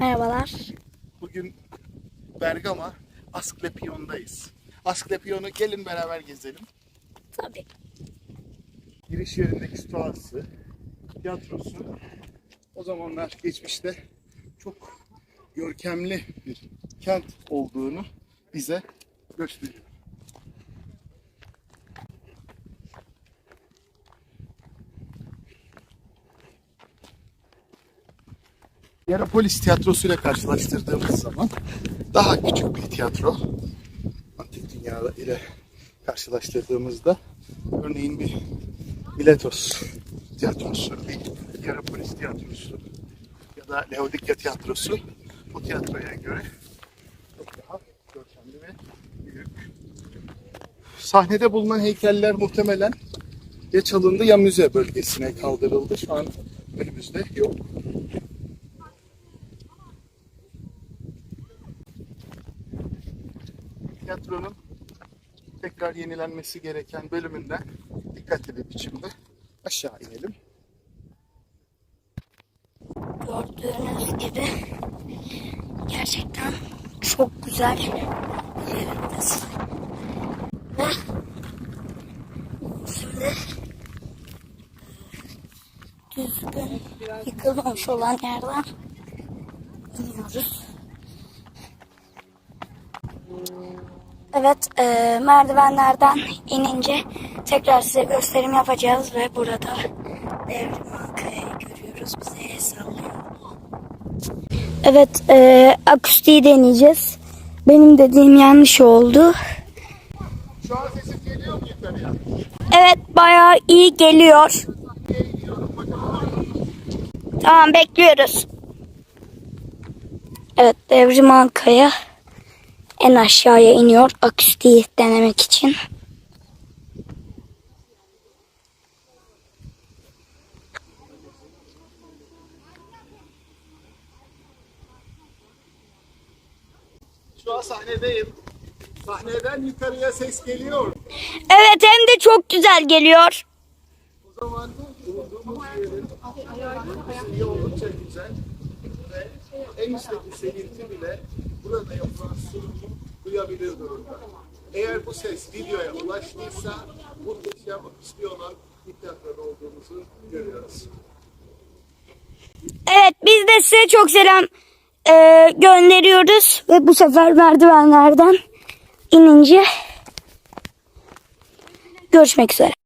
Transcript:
Merhabalar. Bugün Bergama Asklepion'dayız. Asklepion'u gelin beraber gezelim. Tabii. Giriş yerindeki stoğası, tiyatrosu o zamanlar geçmişte çok görkemli bir kent olduğunu bize gösteriyor. Yerapolis tiyatrosu ile karşılaştırdığımız zaman daha küçük bir tiyatro. Antik dünya ile karşılaştırdığımızda örneğin bir Miletos tiyatrosu, bir Yerapolis tiyatrosu ya da Laodikya tiyatrosu bu tiyatroya göre çok daha görkemli ve büyük. Sahnede bulunan heykeller muhtemelen ya çalındı ya müze bölgesine kaldırıldı. Şu an önümüzde yok. Tiyatronun tekrar yenilenmesi gereken bölümünden dikkatli bir biçimde aşağı inelim. Gördüğünüz gibi gerçekten çok güzel yerindeyiz. Ve şimdi düzgün yıkılmamış olan yerden iniyoruz. Evet, e, merdivenlerden inince tekrar size gösterim yapacağız ve burada devrim Anka'yı görüyoruz. Bize el sallıyor. Evet, e, akustiği deneyeceğiz. Benim dediğim yanlış oldu. Şu an sesim geliyor mu yukarıya? Evet, bayağı iyi geliyor. Tamam, bekliyoruz. Evet, devrim Anka'ya en aşağıya iniyor akustiği denemek için. Şu an sahnedeyim. Sahneden yukarıya ses geliyor. Evet, hem de çok güzel geliyor. O zaman bulunduğumuz yerin sesi oldukça güzel ve en üstteki seyirci bile burada yapılan sunumu duyabilir durumda. Eğer bu ses videoya ulaştıysa muhteşem istiyor olan tiyatroda olduğumuzu görüyoruz. Evet, biz de size çok selam e, gönderiyoruz ve bu sefer merdivenlerden inince görüşmek üzere.